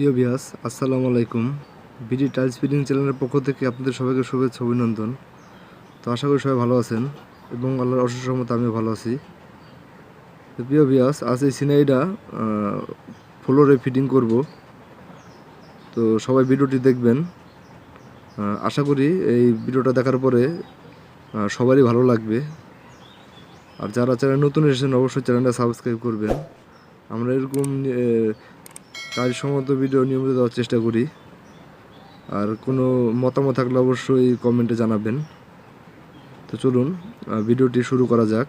প্রিয় বিয়াস আসসালামু আলাইকুম। বিডি টাইলস ফিটিং চ্যানেলের পক্ষ থেকে আপনাদের সবাইকে শুভেচ্ছা, অভিনন্দন। তো আশা করি সবাই ভালো আছেন এবং আল্লাহর অশেষ রহমতে আমিও ভালো আছি। তো প্রিয় বিয়াস আজ এই সিনারিটা ফ্লোরে ফিটিং করব। তো সবাই ভিডিওটি দেখবেন। আশা করি এই ভিডিওটা দেখার পরে সবারই ভালো লাগবে। আর যারা চ্যানেল নতুন এসেছেন, অবশ্যই চ্যানেলটা সাবস্ক্রাইব করবেন। আমরা এরকম আহ, কাজসম্মত ভিডিও নিয়মিত দেওয়ার চেষ্টা করি। আর কোনো মতামত থাকলে অবশ্যই কমেন্টে জানাবেন। তো চলুন ভিডিওটি শুরু করা যাক।